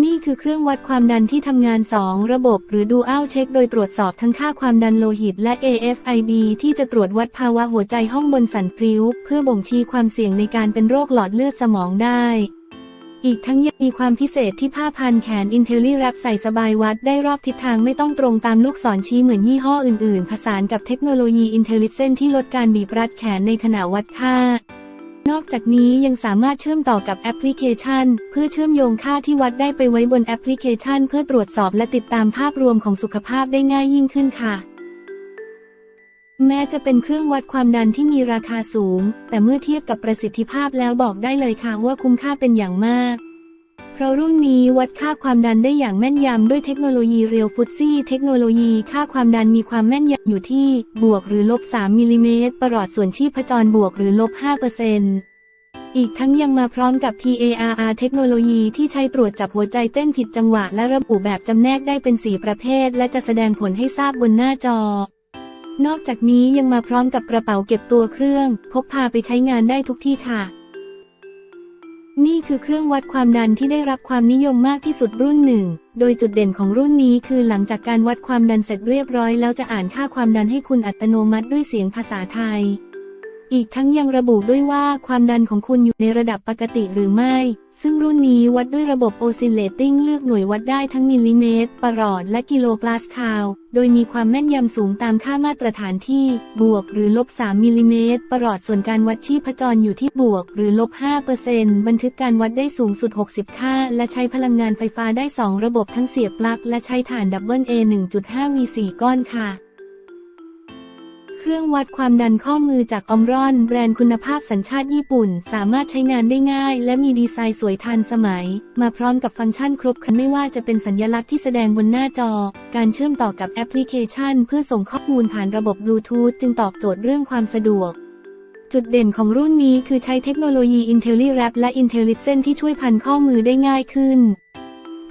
นี่คือเครื่องวัดความดันที่ทำงาน 2 ระบบ หรือ Dual Check โดยตรวจสอบทั้งค่าความดันโลหิตและ AFIB ที่จะตรวจวัดภาวะหัวใจห้องบนสันพริ้ว เพื่อบ่งชี้ความเสี่ยงในการเป็นโรคหลอดเลือดสมองได้ อีกทั้งยังมีความพิเศษที่ผ้าพันแขน IntelliWrap ใส่สบายวัดได้รอบทิศทางไม่ต้องตรงตามลูกศรชี้เหมือนยี่ห้ออื่น ๆ ผสานกับเทคโนโลยี Intelligent ที่ลดการบีบรัดแขนในขณะวัดค่า นอกจากนี้ยังสามารถเชื่อมต่อกับแอปพลิเคชัน เพื่อเชื่อมโยงค่าที่วัดได้ไปไว้บนแอปพลิเคชัน เพื่อตรวจสอบและติดตามภาพรวมของสุขภาพได้ง่ายยิ่งขึ้นค่ะ แม้จะเป็นเครื่องวัดความดันที่มีราคาสูง แต่เมื่อเทียบกับประสิทธิภาพแล้วบอกได้เลยค่ะว่าคุ้มค่าเป็นอย่างมาก เพราะรุ่นนี้วัดค่าความดันได้อย่างแม่นยำด้วยเทคโนโลยีเรียวฟุตซี่เทคโนโลยีค่าความดันมีความแม่นยำอยู่ที่ บวกหรือลบ 3 มิลลิเมตรประหลอดส่วนชีพจรบวกหรือลบ 5เปอร์เซ็นต์อีกทั้งยังมาพร้อมกับ PARR เทคโนโลยีที่ใช้ตรวจจับหัวใจเต้นผิดจังหวะและระบุแบบจำแนกได้เป็น 4 ประเภท และจะแสดงผลให้ทราบบนหน้าจอ นอกจากนี้ยังมาพร้อมกับกระเป๋าเก็บตัวเครื่อง พกพาไปใช้งานได้ทุกที่ค่ะ นี่คือเครื่องวัดความดันที่ได้รับความนิยมมากที่สุดรุ่นหนึ่ง โดยจุดเด่นของรุ่นนี้คือหลังจากการวัดความดันเสร็จเรียบร้อยแล้วจะอ่านค่าความดันให้คุณอัตโนมัติด้วยเสียงภาษาไทย อีกทั้งยังระบุด้วยว่าความดันของคุณอยู่ในระดับปกติหรือไม่ ซึ่งรุ่นนี้วัดด้วยระบบ Oscillating เลือกหน่วยวัดได้ทั้งมิลลิเมตร ประหลอดและกิโลปาสคาล โดยมีความแม่นยำสูงตามค่ามาตรฐานที่ บวกหรือลบ 3มิลลิเมตร ประหลอดส่วนการวัดชีพจรอยู่ที่บวกหรือลบ5เปอร์เซนต์บันทึกการวัดได้สูงสุด 60 ค่า และใช้พลังงานไฟฟ้าได้ 2 ระบบทั้งเสียบปลั๊กและใช้ถ่านดับเบิล A 1.5 V 4 ก้อนค่ะ เครื่องวัดความดันข้อมือจากอมรอน แบรนด์คุณภาพสัญชาติญี่ปุ่น สามารถใช้งานได้ง่าย และมีดีไซน์สวยทันสมัย มาพร้อมกับฟังก์ชันครบครันไม่ว่าจะเป็นสัญลักษณ์ที่แสดงบนหน้าจอ การเชื่อมต่อกับแอปพลิเคชัน เพื่อส่งข้อมูลผ่านระบบบลูทูธจึงตอบโจทย์เรื่องความสะดวกจุดเด่นของรุ่นนี้คือใช้เทคโนโลยี IntelliWrap และ Intelligent ที่ช่วยพันข้อมือได้ง่ายขึ้น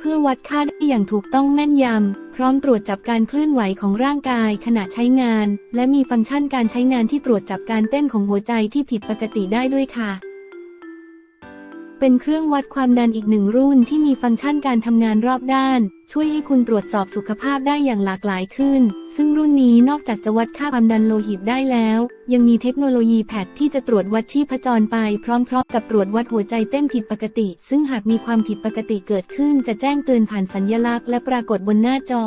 เพื่อวัดค่าได้อย่างถูกต้องแม่นยำ พร้อมตรวจจับการเคลื่อนไหวของร่างกายขณะใช้งาน และมีฟังก์ชันการใช้งานที่ตรวจจับการเต้นของหัวใจที่ผิดปกติได้ด้วยค่ะ เป็นเครื่องวัดความดันอีกหนึ่งรุ่นที่มีฟังก์ชันการทำงานรอบด้าน ช่วยให้คุณตรวจสอบสุขภาพได้อย่างหลากหลายขึ้น ซึ่งรุ่นนี้นอกจากจะวัดค่าความดันโลหิตได้แล้ว ยังมีเทคโนโลยีแพดที่จะตรวจวัดชีพจรไปพร้อมๆ กับตรวจวัดหัวใจเต้นผิดปกติ ซึ่งหากมีความผิดปกติเกิดขึ้น จะแจ้งเตือนผ่านสัญลักษณ์และปรากฏบนหน้าจอ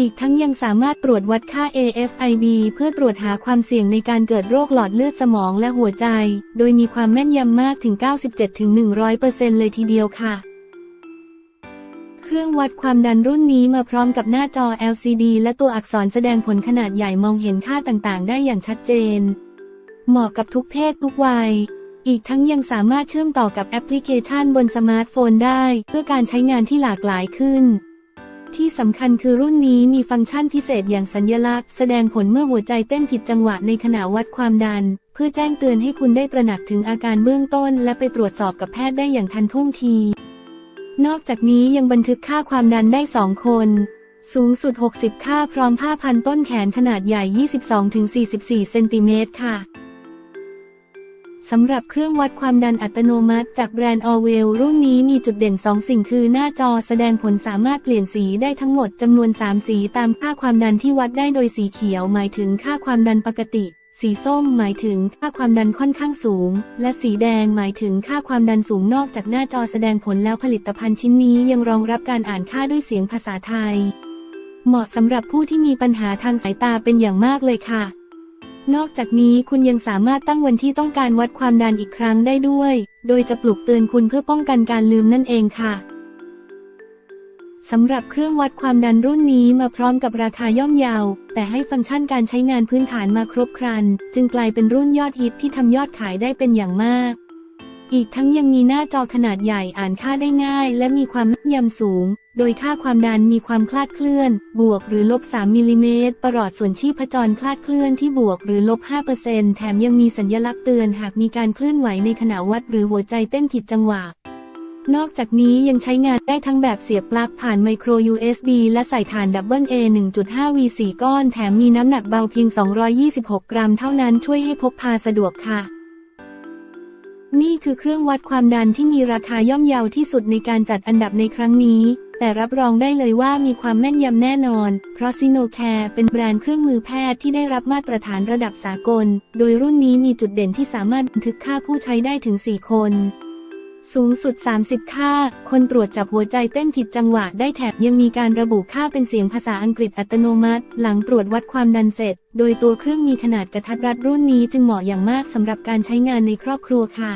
อีกทั้งยังสามารถตรวจวัดค่า AFIB เพื่อตรวจหาความเสี่ยงในการเกิดโรคหลอดเลือดสมองและหัวใจ โดยมีความแม่นยำมากถึง 97-100%เลยทีเดียวค่ะ เครื่องวัดความดันรุ่นนี้มาพร้อมกับหน้าจอ LCD และตัวอักษรแสดงผลขนาดใหญ่มองเห็นค่าต่างๆ ได้อย่างชัดเจน เหมาะกับทุกเพศทุกวัยอีกทั้งยังสามารถเชื่อมต่อกับแอปพลิเคชันบนสมาร์ทโฟนได้ เพื่อการใช้งานที่หลากหลายขึ้น ที่สำคัญคือรุ่นนี้มีฟังก์ชันพิเศษอย่างสัญลักษณ์ แสดงผลเมื่อหัวใจเต้นผิดจังหวะในขณะวัดความดัน เพื่อแจ้งเตือนให้คุณได้ตระหนักถึงอาการเบื้องต้น และไปตรวจสอบกับแพทย์ได้อย่างทันท่วงที นอกจากนี้ยังบันทึกค่าความดันได้2คน สูงสุด 60 ค่าพร้อมผ้าพันต้นแขนขนาดใหญ่ 22-44 เซนติเมตรค่ะ สำหรับเครื่องวัดความดันอัตโนมัติจากแบรนด์ Orwell รุ่นนี้มีจุดเด่น 2 สิ่งคือหน้าจอแสดงผลสามารถเปลี่ยนสีได้ทั้งหมดจำนวน 3 สีตามค่าความดันที่วัดได้โดยสีเขียวหมายถึงค่าความดันปกติ สีส้มหมายถึงค่าความดันค่อนข้างสูง และสีแดงหมายถึงค่าความดันสูงนอกจากหน้าจอแสดงผลแล้วผลิตภัณฑ์ชิ้นนี้ยังรองรับการอ่านค่าด้วยเสียงภาษาไทย เหมาะสำหรับผู้ที่มีปัญหาทางสายตาเป็นอย่างมากเลยค่ะ นอกจากนี้คุณยังสามารถตั้งวันที่ต้องการวัดความดันอีกครั้งได้ด้วย โดยจะปลุกเตือนคุณเพื่อป้องกันการลืมนั่นเองค่ะสำหรับเครื่องวัดความดันรุ่นนี้มาพร้อมกับราคาย่อมเยาแต่ให้ฟังก์ชันการใช้งานพื้นฐานมาครบครัน จึงกลายเป็นรุ่นยอดฮิตที่ทำยอดขายได้เป็นอย่างมาก อีกทั้งยังมีหน้าจอขนาดใหญ่อ่านค่าได้ง่าย และมีความแม่นยำสูง โดยค่าความดันมีความคลาดเคลื่อน บวกหรือลบ 3มิลลิเมตรประหลอดส่วนชีพจรคลาดเคลื่อนที่บวกหรือลบ 5%แถมยังมีสัญลักษณ์เตือนหากมีการเคลื่อนไหวในขณะวัดหรือหัวใจเต้นผิดจังหวะ นอกจากนี้ยังใช้งานได้ทั้งแบบเสียบปลั๊กผ่านไมโคร USB และใส่ถ่านดับเบิล A 1.5 V 4ก้อน แถมมีน้ำหนักเบาเพียง 226 กรัมเท่านั้นช่วยให้พกพาสะดวกค่ะนี่คือเครื่องวัดความดันที่มีราคาย่อมเยาที่สุดในการจัดอันดับในครั้งนี้ แต่รับรองได้เลยว่ามีความแม่นยำแน่นอน เพราะซิโนแคร์เป็นแบรนด์เครื่องมือแพทย์ที่ได้รับมาตรฐานระดับสากล โดยรุ่นนี้มีจุดเด่นที่สามารถบันทึกค่าผู้ใช้ได้ถึง 4 คนสูงสุด 30 ค่า คนตรวจจับหัวใจเต้นผิดจังหวะได้แถบยังมีการระบุค่าเป็นเสียงภาษาอังกฤษอัตโนมัติ หลังตรวจวัดความดันเสร็จ โดยตัวเครื่องมีขนาดกระทัดรัดรุ่นนี้จึงเหมาะอย่างมากสำหรับการใช้งานในครอบครัวค่ะ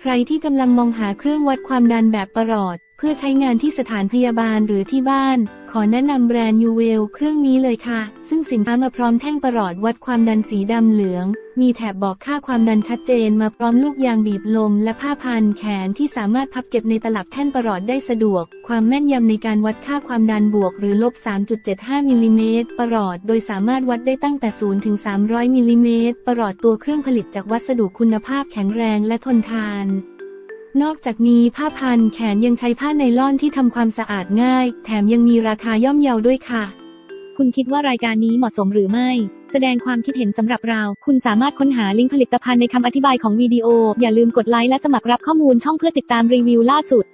ใครที่กำลังมองหาเครื่องวัดความดันแบบประหลอด เพื่อใช้งานที่สถานพยาบาลหรือที่บ้าน ขอแนะนำแบรนด์ยูเวลเครื่องนี้เลยค่ะ ซึ่งสินค้ามาพร้อมแท่งประหลอดวัดความดันสีดำเหลือง มีแถบบอกค่าความดันชัดเจนมาพร้อมลูกยางบีบลม และผ้าพันแขนที่สามารถพับเก็บในตลับแท่นประหลอดได้สะดวก ความแม่นยำในการวัดค่าความดันบวกหรือลบ 3.75มิลลิเมตรประหลอด โดยสามารถวัดได้ตั้งแต่0ถึง300มิลลิเมตรประหลอดตัวเครื่องผลิตจากวัสดุคุณภาพแข็งแรงและทนทาน นอกจากนี้ผ้าพันแขนยังใช้ผ้าไนล่อนที่ทำความสะอาดง่าย แถมยังมีราคาย่อมเยาด้วยค่ะ คุณคิดว่ารายการนี้เหมาะสมหรือไม่ แสดงความคิดเห็นสำหรับเรา คุณสามารถค้นหาลิงก์ผลิตภัณฑ์ในคำอธิบายของวิดีโอ อย่าลืมกดไลค์และสมัครรับข้อมูลช่องเพื่อติดตามรีวิวล่าสุด